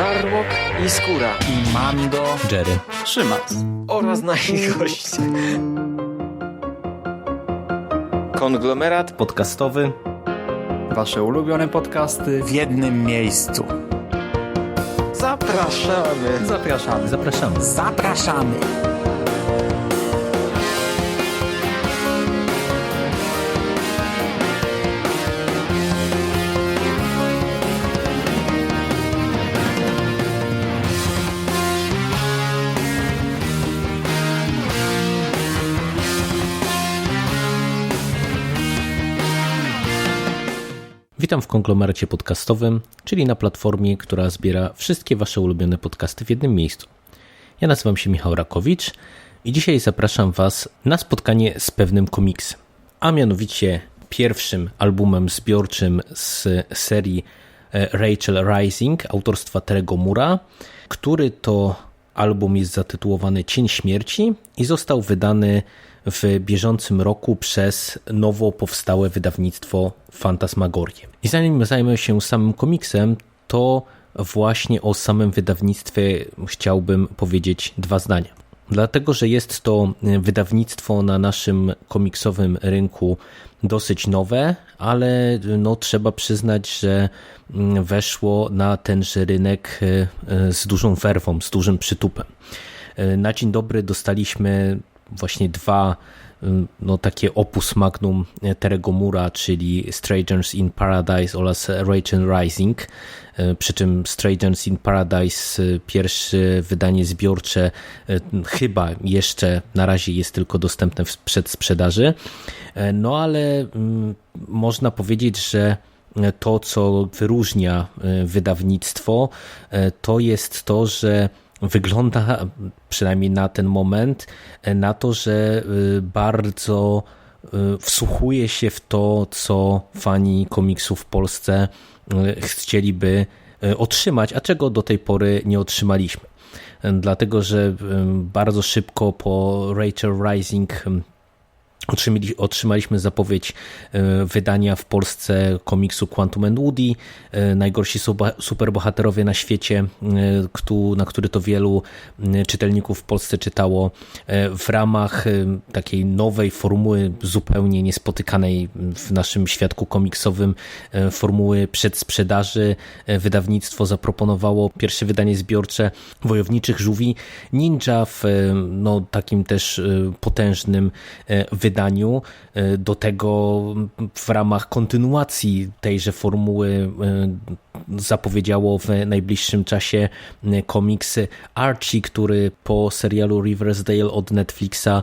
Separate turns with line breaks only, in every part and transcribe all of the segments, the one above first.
Żarłok i Skóra
i Mando,
Jerry,
Szymas
oraz nasi goście. Konglomerat
podcastowy.
Wasze ulubione podcasty w jednym miejscu.
Zapraszamy.
Zapraszamy.
Zapraszamy.
Zapraszamy.
Witam w konglomeracie podcastowym, czyli na platformie, która zbiera wszystkie Wasze ulubione podcasty w jednym miejscu. Ja nazywam się Michał Rakowicz i dzisiaj zapraszam Was na spotkanie z pewnym komiksem, a mianowicie pierwszym albumem zbiorczym z serii e, Rachel Rising autorstwa Terego Mura, który to album jest zatytułowany Cień Śmierci i został wydany w bieżącym roku przez nowo powstałe wydawnictwo Fantasmagorie. I zanim zajmę się samym komiksem, to właśnie o samym wydawnictwie chciałbym powiedzieć dwa zdania. Dlatego, że jest to wydawnictwo na naszym komiksowym rynku dosyć nowe, ale no, trzeba przyznać, że weszło na tenże rynek z dużą werwą, z dużym przytupem. Na dzień dobry dostaliśmy właśnie dwa no, takie opus magnum Terego Mura, czyli Strangers in Paradise oraz Rachel Rising. Przy czym Strangers in Paradise, pierwsze wydanie zbiorcze, chyba jeszcze na razie jest tylko dostępne w przedsprzedaży. No ale można powiedzieć, że to, co wyróżnia wydawnictwo, to jest to, że wygląda przynajmniej na ten moment na to, że bardzo wsłuchuje się w to, co fani komiksów w Polsce chcieliby otrzymać, a czego do tej pory nie otrzymaliśmy. Dlatego, że bardzo szybko po Rachel Rising Otrzymaliśmy zapowiedź wydania w Polsce komiksu Quantum and Woody, najgorsi superbohaterowie na świecie, na który to wielu czytelników w Polsce czytało w ramach takiej nowej formuły, zupełnie niespotykanej w naszym świadku komiksowym, formuły przedsprzedaży. Wydawnictwo zaproponowało pierwsze wydanie zbiorcze Wojowniczych Żółwi Ninja w no, takim też potężnym wydaniu wydaniu. Do tego w ramach kontynuacji tejże formuły zapowiedziało w najbliższym czasie komiks Archie, który po serialu Riversdale od Netflixa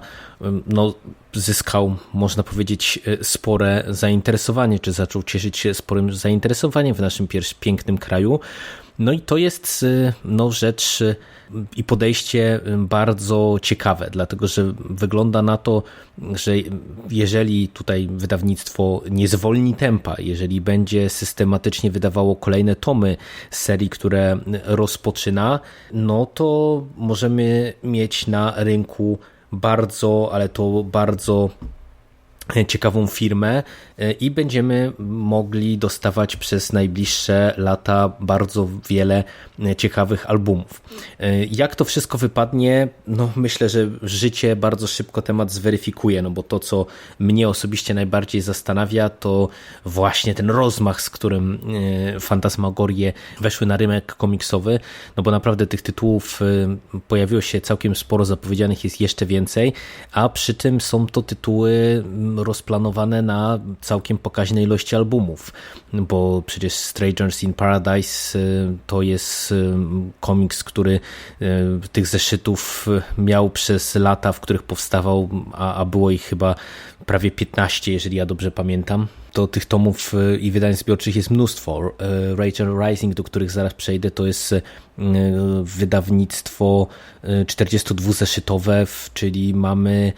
no, zyskał, można powiedzieć, spore zainteresowanie, czy zaczął cieszyć się sporym zainteresowaniem w naszym pięknym kraju. No i to jest no, rzecz i podejście bardzo ciekawe, dlatego że wygląda na to, że jeżeli tutaj wydawnictwo nie zwolni tempa, jeżeli będzie systematycznie wydawało kolejne tomy serii, które rozpoczyna, no to możemy mieć na rynku bardzo, ale to bardzo ciekawą firmę i będziemy mogli dostawać przez najbliższe lata bardzo wiele ciekawych albumów. Jak to wszystko wypadnie? No myślę, że życie bardzo szybko temat zweryfikuje, no bo to co mnie osobiście najbardziej zastanawia to właśnie ten rozmach, z którym Fantasmagorie weszły na rynek komiksowy, no bo naprawdę tych tytułów pojawiło się całkiem sporo, zapowiedzianych jest jeszcze więcej, a przy tym są to tytuły rozplanowane na całkiem pokaźnej ilości albumów, bo przecież Strangers in Paradise to jest komiks, który tych zeszytów miał przez lata, w których powstawał, a, a było ich chyba prawie 15, jeżeli ja dobrze pamiętam. To tych tomów i wydań zbiorczych jest mnóstwo. Rachel Rising, do których zaraz przejdę, to jest wydawnictwo 42-zeszytowe, czyli mamy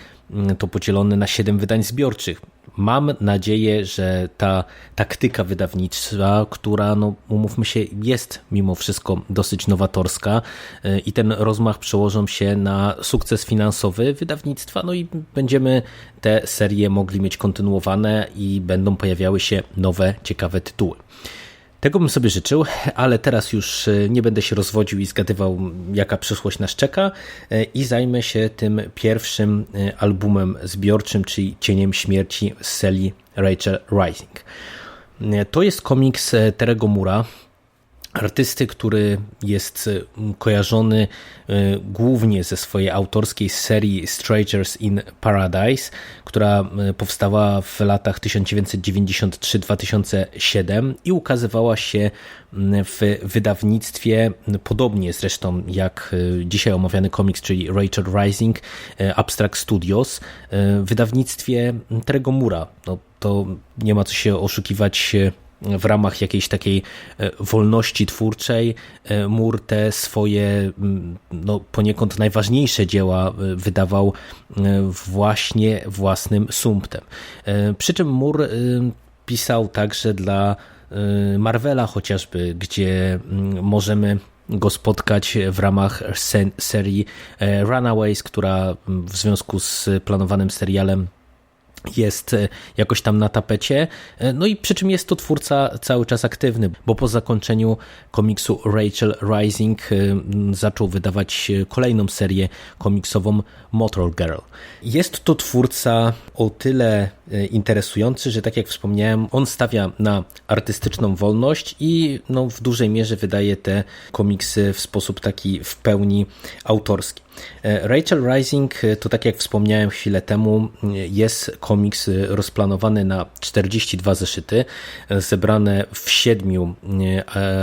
to podzielone na 7 wydań zbiorczych. Mam nadzieję, że ta taktyka wydawnictwa, która, no, umówmy się, jest mimo wszystko dosyć nowatorska i ten rozmach przełożą się na sukces finansowy wydawnictwa, no i będziemy te serie mogli mieć kontynuowane i będą pojawiały się nowe, ciekawe tytuły. Tego bym sobie życzył, ale teraz już e, nie będę się rozwodził i zgadywał, jaka przyszłość nas czeka e, i zajmę się tym pierwszym e, albumem zbiorczym, czyli Cieniem Śmierci z serii Rachel Rising. To jest komiks Terego Mura, artysty, który jest kojarzony głównie ze swojej autorskiej serii Strangers in Paradise, która powstała w latach 1993-2007 i ukazywała się w wydawnictwie, podobnie zresztą jak dzisiaj omawiany komiks, czyli Rachel Rising, Abstract Studios, wydawnictwie Terego Mura. No, to nie ma co się oszukiwać w ramach jakiejś takiej wolności twórczej Mur te swoje no, poniekąd najważniejsze dzieła wydawał właśnie własnym sumptem. Przy czym Mur pisał także dla Marvela chociażby, gdzie możemy go spotkać w ramach serii Runaways, która w związku z planowanym serialem jest jakoś tam na tapecie. No i przy czym jest to twórca cały czas aktywny, bo po zakończeniu komiksu Rachel Rising zaczął wydawać kolejną serię komiksową Motor Girl. Jest to twórca o tyle interesujący, że tak jak wspomniałem, on stawia na artystyczną wolność i no, w dużej mierze wydaje te komiksy w sposób taki w pełni autorski. Rachel Rising to tak jak wspomniałem chwilę temu jest komiks rozplanowany na 42 zeszyty zebrane w siedmiu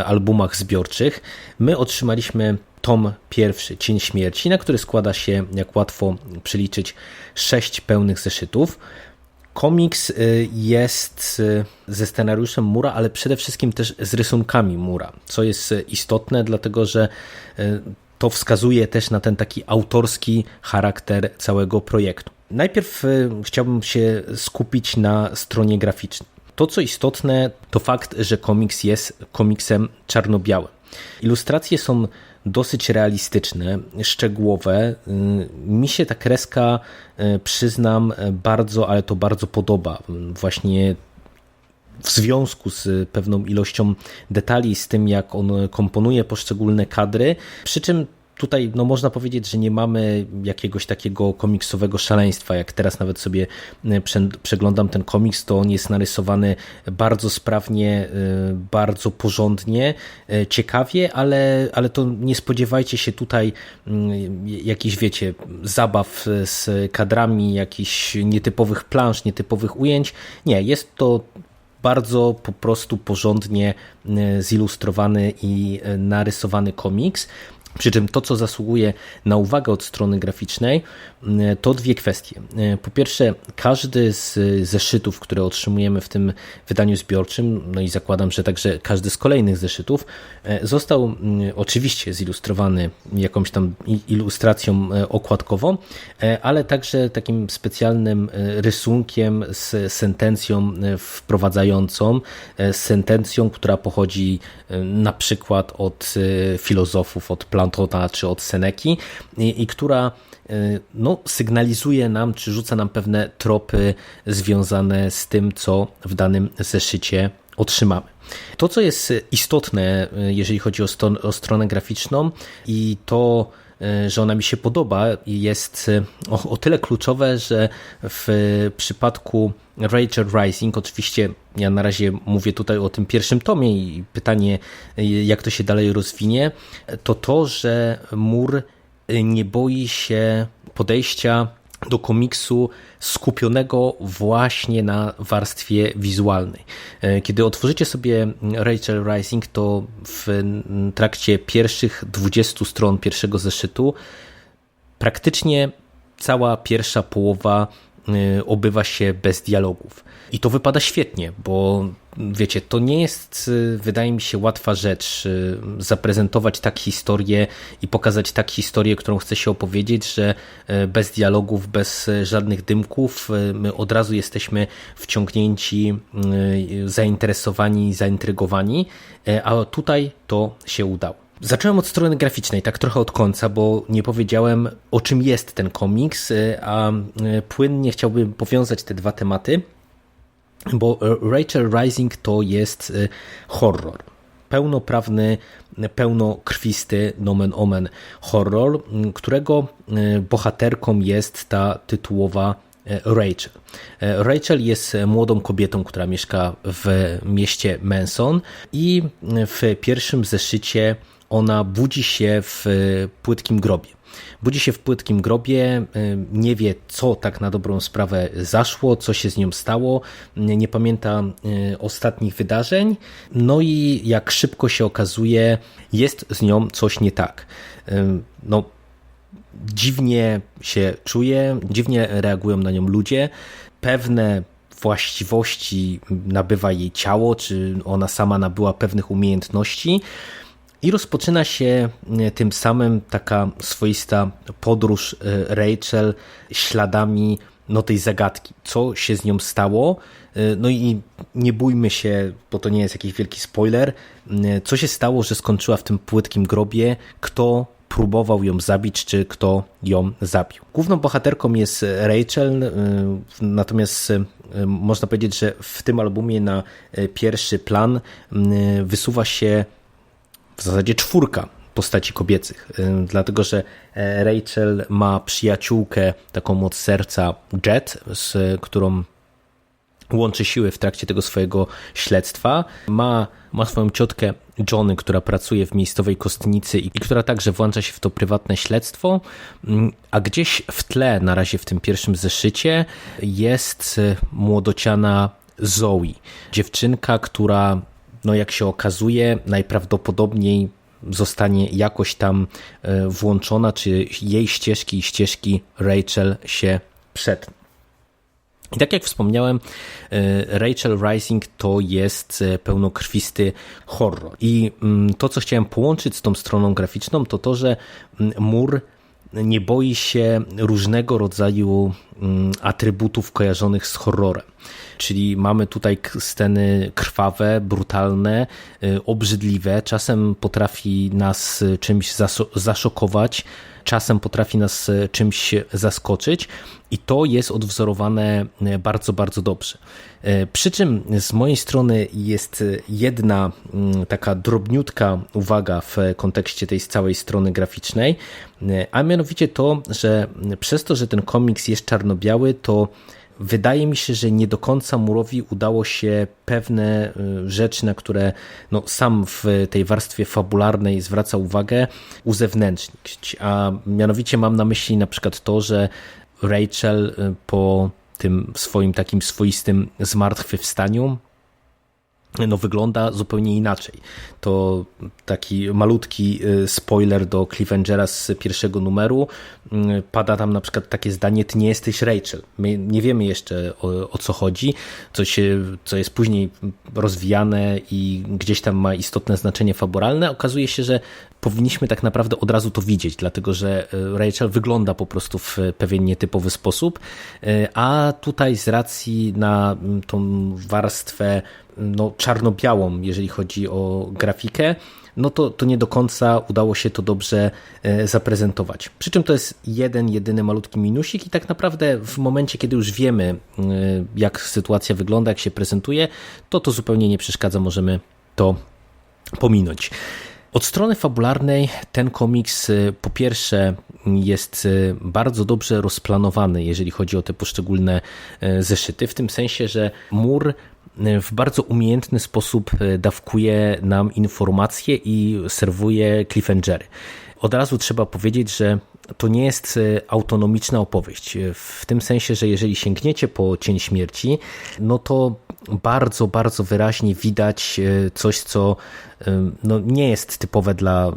albumach zbiorczych. My otrzymaliśmy tom pierwszy, Cień Śmierci, na który składa się, jak łatwo przeliczyć, sześć pełnych zeszytów. Komiks jest ze scenariuszem Mura, ale przede wszystkim też z rysunkami Mura, co jest istotne, dlatego że to wskazuje też na ten taki autorski charakter całego projektu. Najpierw chciałbym się skupić na stronie graficznej. To, co istotne, to fakt, że komiks jest komiksem czarno-białym. Ilustracje są dosyć realistyczne, szczegółowe. Mi się ta kreska, przyznam, bardzo, ale to bardzo podoba. Właśnie w związku z pewną ilością detali, z tym jak on komponuje poszczególne kadry, przy czym tutaj no, można powiedzieć, że nie mamy jakiegoś takiego komiksowego szaleństwa. Jak teraz nawet sobie przeglądam ten komiks, to on jest narysowany bardzo sprawnie, bardzo porządnie, ciekawie, ale, ale to nie spodziewajcie się tutaj jakichś, wiecie, zabaw z kadrami, jakichś nietypowych plansz, nietypowych ujęć. Nie, jest to bardzo po prostu porządnie zilustrowany i narysowany komiks. Przy czym to, co zasługuje na uwagę od strony graficznej, to dwie kwestie. Po pierwsze, każdy z zeszytów, które otrzymujemy w tym wydaniu zbiorczym, no i zakładam, że także każdy z kolejnych zeszytów, został oczywiście zilustrowany jakąś tam ilustracją okładkową, ale także takim specjalnym rysunkiem z sentencją wprowadzającą, z sentencją, która pochodzi na przykład od filozofów, od Plantona czy od Seneki i, i która no, sygnalizuje nam, czy rzuca nam pewne tropy związane z tym, co w danym zeszycie otrzymamy. To, co jest istotne, jeżeli chodzi o, o stronę graficzną i to, że ona mi się podoba, jest o, o, tyle kluczowe, że w przypadku Rachel Rising, oczywiście ja na razie mówię tutaj o tym pierwszym tomie i pytanie, jak to się dalej rozwinie, to to, że Mur nie boi się podejścia do komiksu skupionego właśnie na warstwie wizualnej. Kiedy otworzycie sobie Rachel Rising, to w trakcie pierwszych 20 stron pierwszego zeszytu praktycznie cała pierwsza połowa obywa się bez dialogów. I to wypada świetnie, bo wiecie, to nie jest, wydaje mi się, łatwa rzecz zaprezentować tak historię i pokazać tak historię, którą chce się opowiedzieć, że bez dialogów, bez żadnych dymków, my od razu jesteśmy wciągnięci, zainteresowani, zaintrygowani, a tutaj to się udało. Zacząłem od strony graficznej, tak trochę od końca, bo nie powiedziałem o czym jest ten komiks, a płynnie chciałbym powiązać te dwa tematy, bo Rachel Rising to jest horror. pełnoprawny, pełnokrwisty nomen omen horror, którego bohaterką jest ta tytułowa Rachel. Rachel jest młodą kobietą, która mieszka w mieście Manson i w pierwszym zeszycie ona budzi się w płytkim grobie. Budzi się w płytkim grobie, nie wie, co tak na dobrą sprawę zaszło, co się z nią stało, nie pamięta ostatnich wydarzeń. No i jak szybko się okazuje, jest z nią coś nie tak. No, dziwnie się czuje, dziwnie reagują na nią ludzie. Pewne właściwości nabywa jej ciało, czy ona sama nabyła pewnych umiejętności. I rozpoczyna się tym samym taka swoista podróż Rachel śladami no, tej zagadki, co się z nią stało. No i nie bójmy się, bo to nie jest jakiś wielki spoiler, co się stało, że skończyła w tym płytkim grobie, kto próbował ją zabić, czy kto ją zabił. Główną bohaterką jest Rachel, natomiast można powiedzieć, że w tym albumie na pierwszy plan wysuwa się w zasadzie czwórka postaci kobiecych, dlatego że Rachel ma przyjaciółkę, taką od serca Jet, z którą łączy siły w trakcie tego swojego śledztwa. Ma, ma swoją ciotkę Johnny, która pracuje w miejscowej kostnicy i która także włącza się w to prywatne śledztwo, a gdzieś w tle, na razie w tym pierwszym zeszycie, jest młodociana Zoe. Dziewczynka, która no jak się okazuje, najprawdopodobniej zostanie jakoś tam włączona, czy jej ścieżki i ścieżki Rachel się przetną. I tak jak wspomniałem, Rachel Rising to jest pełnokrwisty horror. I to, co chciałem połączyć z tą stroną graficzną, to to, że mur nie boi się różnego rodzaju atrybutów kojarzonych z horrorem. Czyli mamy tutaj sceny krwawe, brutalne, obrzydliwe. Czasem potrafi nas czymś zaszokować, czasem potrafi nas czymś zaskoczyć i to jest odwzorowane bardzo, bardzo dobrze. Przy czym z mojej strony jest jedna taka drobniutka uwaga w kontekście tej całej strony graficznej, a mianowicie to, że przez to, że ten komiks jest czarno-biały, to wydaje mi się, że nie do końca Murowi udało się pewne rzeczy, na które no, sam w tej warstwie fabularnej zwraca uwagę, uzewnętrznić. A mianowicie mam na myśli na przykład to, że Rachel po tym swoim takim swoistym zmartwychwstaniu no, wygląda zupełnie inaczej. To taki malutki spoiler do Cliffhangera z pierwszego numeru. Pada tam na przykład takie zdanie, ty nie jesteś Rachel. My nie wiemy jeszcze o, o co chodzi, co, się, co jest później rozwijane i gdzieś tam ma istotne znaczenie fabularne. Okazuje się, że powinniśmy tak naprawdę od razu to widzieć, dlatego że Rachel wygląda po prostu w pewien nietypowy sposób, a tutaj z racji na tą warstwę no, czarno-białą, jeżeli chodzi o grafikę, no to, to nie do końca udało się to dobrze zaprezentować. Przy czym to jest jeden, jedyny malutki minusik i tak naprawdę w momencie, kiedy już wiemy, jak sytuacja wygląda, jak się prezentuje, to to zupełnie nie przeszkadza, możemy to pominąć. Od strony fabularnej ten komiks po pierwsze jest bardzo dobrze rozplanowany, jeżeli chodzi o te poszczególne zeszyty, w tym sensie, że mur w bardzo umiejętny sposób dawkuje nam informacje i serwuje cliffhangery. Od razu trzeba powiedzieć, że to nie jest autonomiczna opowieść. W tym sensie, że jeżeli sięgniecie po Cień Śmierci, no to bardzo, bardzo wyraźnie widać coś, co no, nie jest typowe dla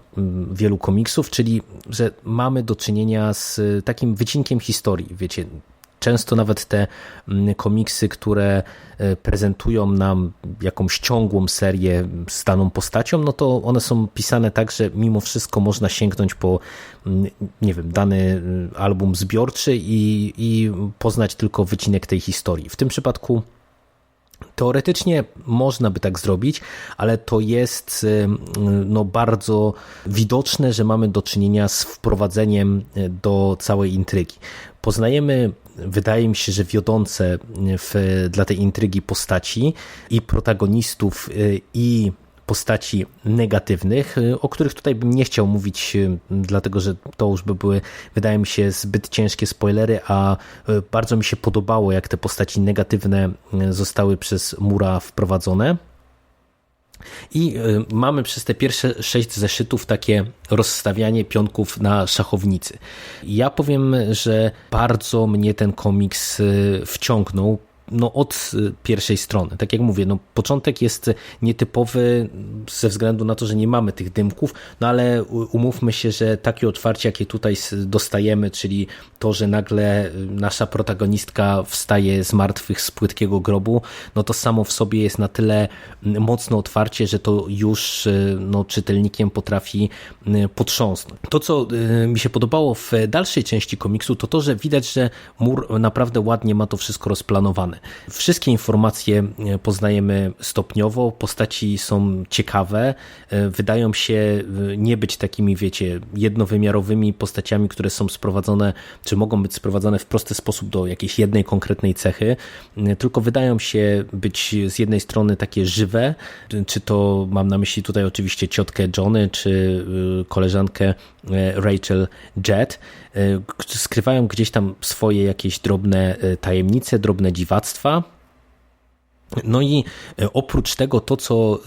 wielu komiksów, czyli że mamy do czynienia z takim wycinkiem historii. Wiecie, Często nawet te komiksy, które prezentują nam jakąś ciągłą serię z daną postacią, no to one są pisane tak, że mimo wszystko można sięgnąć po, nie wiem, dany album zbiorczy i, i poznać tylko wycinek tej historii. W tym przypadku Teoretycznie można by tak zrobić, ale to jest no, bardzo widoczne, że mamy do czynienia z wprowadzeniem do całej intrygi. Poznajemy, wydaje mi się, że wiodące w, dla tej intrygi postaci i protagonistów, i postaci negatywnych, o których tutaj bym nie chciał mówić, dlatego że to już by były, wydaje mi się, zbyt ciężkie spoilery, a bardzo mi się podobało, jak te postaci negatywne zostały przez Mura wprowadzone. I mamy przez te pierwsze sześć zeszytów takie rozstawianie pionków na szachownicy. Ja powiem, że bardzo mnie ten komiks wciągnął no, od y, pierwszej strony. Tak jak mówię, no, początek jest nietypowy ze względu na to, że nie mamy tych dymków, no ale umówmy się, że takie otwarcie, jakie tutaj dostajemy, czyli to, że nagle y, nasza protagonistka wstaje z martwych z płytkiego grobu, no to samo w sobie jest na tyle mm, mocne otwarcie, że to już y, no, czytelnikiem potrafi potrząsnąć. To, co mi się podobało w dalszej części komiksu, to to, że widać, że Mur naprawdę ładnie ma to wszystko rozplanowane. Wszystkie informacje e, poznajemy stopniowo, postaci są ciekawe, e, wydają się e, nie być takimi, wiecie, jednowymiarowymi postaciami, które są sprowadzone, czy mogą być sprowadzone w prosty sposób do jakiejś jednej konkretnej cechy, tylko wydają się być z jednej strony takie żywe, czy to mam na myśli tutaj oczywiście ciotkę Johnny, czy koleżankę Rachel Jett, skrywają gdzieś tam swoje jakieś drobne tajemnice, drobne dziwactwa, no i e, oprócz tego, to co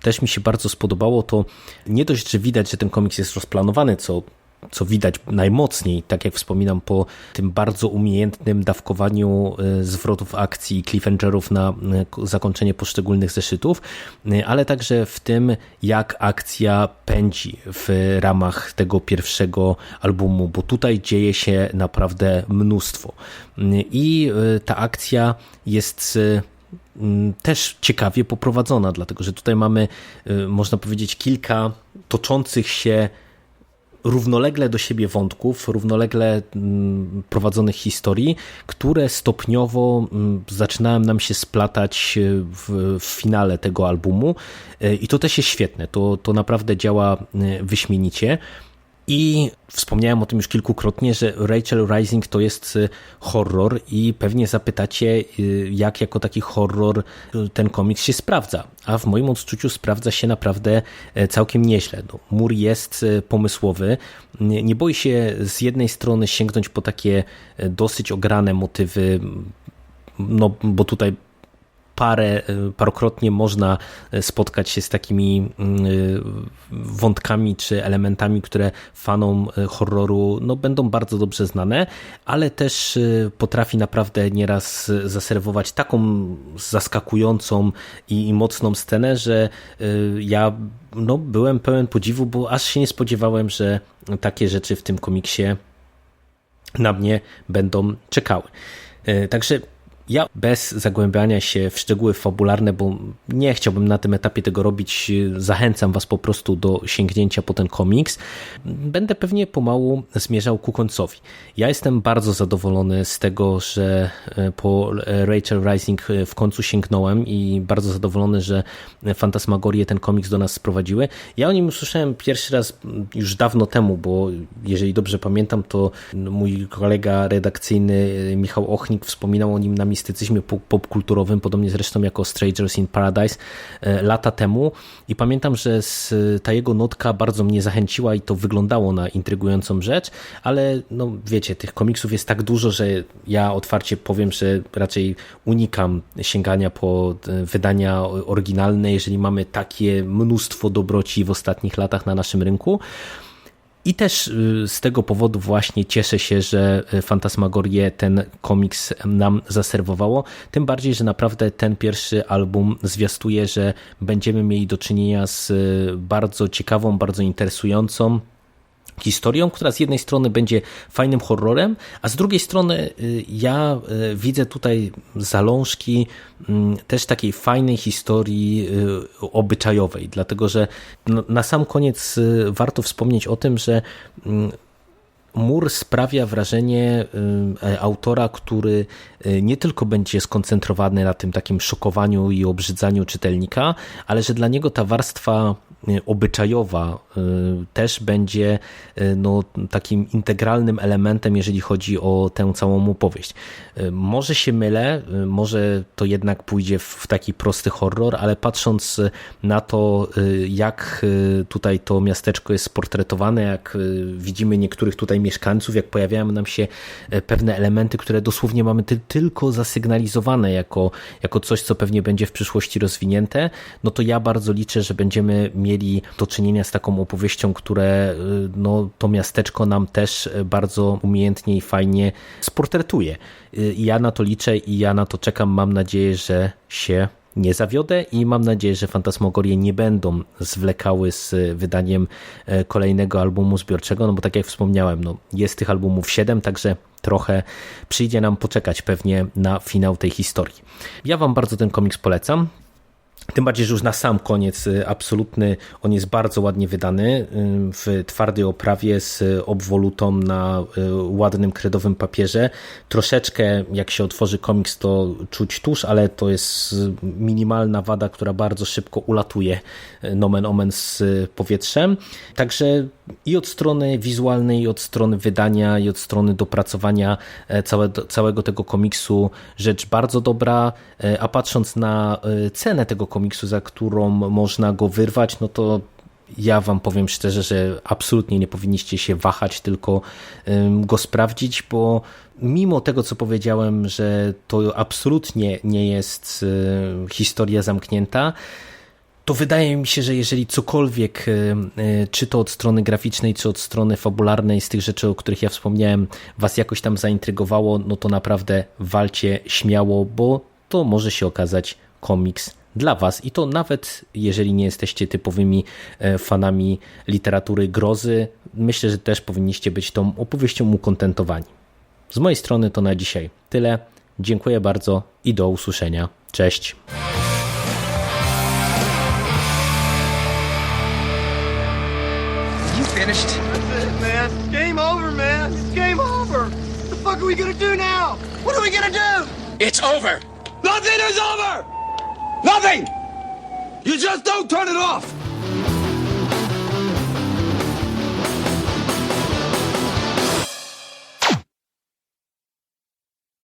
też mi się bardzo spodobało, to nie dość, że widać, że ten komiks jest rozplanowany, co co widać najmocniej, tak jak wspominam, po tym bardzo umiejętnym dawkowaniu e, zwrotów akcji cliffhangerów na zakończenie poszczególnych zeszytów, ale także w tym, jak akcja pędzi w ramach tego pierwszego albumu, bo tutaj dzieje się naprawdę mnóstwo. I ta akcja jest też ciekawie poprowadzona, dlatego że tutaj mamy, można powiedzieć, kilka toczących się równolegle do siebie wątków, równolegle prowadzonych historii, które stopniowo zaczynają nam się splatać w, w finale tego albumu i to też jest świetne, to, to naprawdę działa wyśmienicie. I wspomniałem o tym już kilkukrotnie, że Rachel Rising to jest y, horror i pewnie zapytacie, y, jak jako taki horror y, ten komiks się sprawdza. A w moim odczuciu sprawdza się naprawdę e, całkiem nieźle. No, mur jest pomysłowy, nie boi się z jednej strony sięgnąć po takie e, dosyć ograne motywy, no bo tutaj parę, y, parokrotnie można y, spotkać się z takimi y, wątkami czy elementami, które fanom horroru no, będą bardzo dobrze znane, ale też potrafi naprawdę nieraz zaserwować taką zaskakującą i, i mocną scenę, że ja no, byłem pełen podziwu, bo aż się nie spodziewałem, że takie rzeczy w tym komiksie na mnie będą czekały. Także ja bez zagłębiania się w szczegóły fabularne, bo nie chciałbym na tym etapie tego robić, zachęcam Was po prostu do sięgnięcia po ten komiks. Będę pewnie pomału zmierzał ku końcowi. Ja jestem bardzo zadowolony z tego, że e, po Rachel Rising w końcu sięgnąłem i bardzo zadowolony, że Fantasmagorie ten komiks do nas sprowadziły. Ja o nim usłyszałem pierwszy raz już dawno temu, bo jeżeli dobrze pamiętam, to mój kolega redakcyjny Michał Ochnik wspominał o nim na mistycyzmie popkulturowym, podobnie zresztą jako Strangers in Paradise e, lata temu i pamiętam, że ta jego notka bardzo mnie zachęciła i to wyglądało na intrygującą rzecz, ale no wiecie, tych komiksów jest tak dużo, że ja otwarcie powiem, że raczej unikam sięgania po e, wydania oryginalne, jeżeli mamy takie mnóstwo dobroci w ostatnich latach na naszym rynku. I też y, z tego powodu właśnie cieszę się, że y, Fantasmagorie ten komiks nam zaserwowało. Tym bardziej, że naprawdę ten pierwszy album zwiastuje, że będziemy mieli do czynienia z y, bardzo ciekawą, bardzo interesującą historią, która z jednej strony będzie fajnym horrorem, a z drugiej strony y, ja y, widzę tutaj zalążki mm, też takiej fajnej historii y, obyczajowej, dlatego że na sam koniec warto wspomnieć o tym, że mm, Mur sprawia wrażenie y, autora, który y, nie tylko będzie skoncentrowany na tym takim szokowaniu i obrzydzaniu czytelnika, ale że dla niego ta warstwa y, obyczajowa też będzie no, takim integralnym elementem, jeżeli chodzi o tę całą opowieść. Może się mylę, może to jednak pójdzie w taki prosty horror, ale patrząc na to, jak tutaj to miasteczko jest sportretowane, jak widzimy niektórych tutaj mieszkańców, jak pojawiają nam się e, pewne elementy, które dosłownie mamy ty tylko zasygnalizowane jako, jako coś, co pewnie będzie w przyszłości rozwinięte, no to ja bardzo liczę, że będziemy mieli do czynienia z taką opowieścią, które y, no, to miasteczko nam też e, bardzo umiejętnie i fajnie sportretuje. Ja na to liczę i ja na to czekam. Mam nadzieję, że się nie zawiodę i mam nadzieję, że Fantasmogorie nie będą zwlekały z wydaniem e, kolejnego albumu zbiorczego, no bo tak jak wspomniałem, no jest tych albumów 7, także trochę przyjdzie nam poczekać pewnie na finał tej historii. Ja wam bardzo ten komiks polecam. Tym bardziej, że już na sam koniec y, absolutny, on jest bardzo ładnie wydany y, w twardej oprawie z obwolutą na y, ładnym kredowym papierze. Troszeczkę jak się otworzy komiks to czuć tusz, ale to jest minimalna wada, która bardzo szybko ulatuje nomen omen z powietrzem. Także i od strony wizualnej, i od strony wydania, i od strony dopracowania e, całe, całego tego komiksu. Rzecz bardzo dobra, e, a patrząc na e, cenę tego komiksu, za którą można go wyrwać, no to ja wam powiem szczerze, że absolutnie nie powinniście się wahać, tylko go sprawdzić, bo mimo tego, co powiedziałem, że to absolutnie nie jest historia zamknięta, to wydaje mi się, że jeżeli cokolwiek, y, y, czy to od strony graficznej, czy od strony fabularnej, z tych rzeczy, o których ja wspomniałem, was jakoś tam zaintrygowało, no to naprawdę walcie śmiało, bo to może się okazać komiks dla was i to nawet jeżeli nie jesteście typowymi e, fanami literatury grozy, myślę, że też powinniście być tą opowieścią ukontentowani. Z mojej strony to na dzisiaj tyle. Dziękuję bardzo i do usłyszenia. Cześć.
Gonna do?
It's over.
Nothing is over! Nothing! You just don't turn it off!